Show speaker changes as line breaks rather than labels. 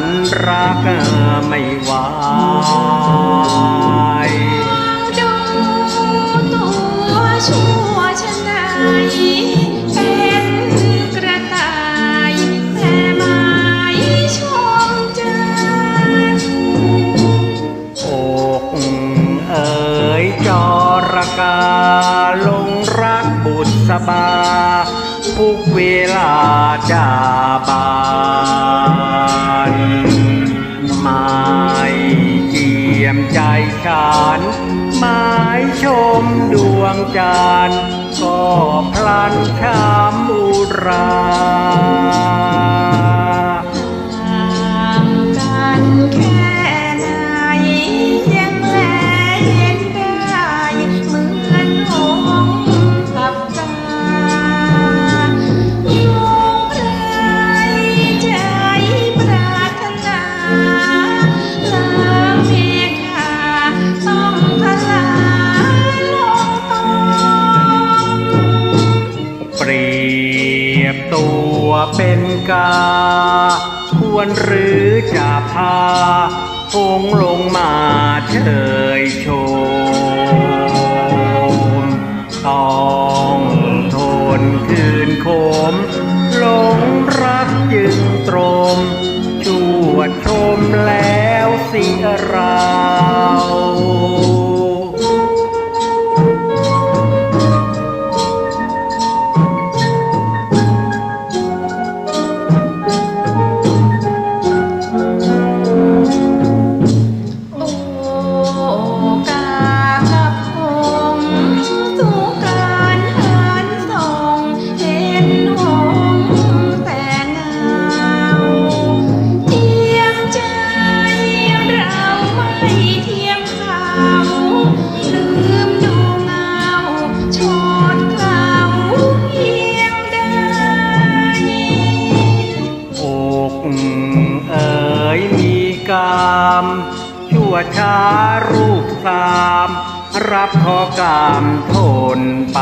นรักไม่ไหว
ดูตัวชั่วชะไหนเป็นกระต่ายแต่ไม่ชมใจ
อกเอ๋ยจระกาลงรักบุษบาทุกเวลาจาบา ใจฉันหมายชมดวงจันทร์ก็พลันช้ำอุรา
ยบตั
วเป็นกา ควรหรือจะพาพงลงมาเชยชมต่อ เอ๋ยมีกามชั่วช้ารูปสาม รับขอกามทนไป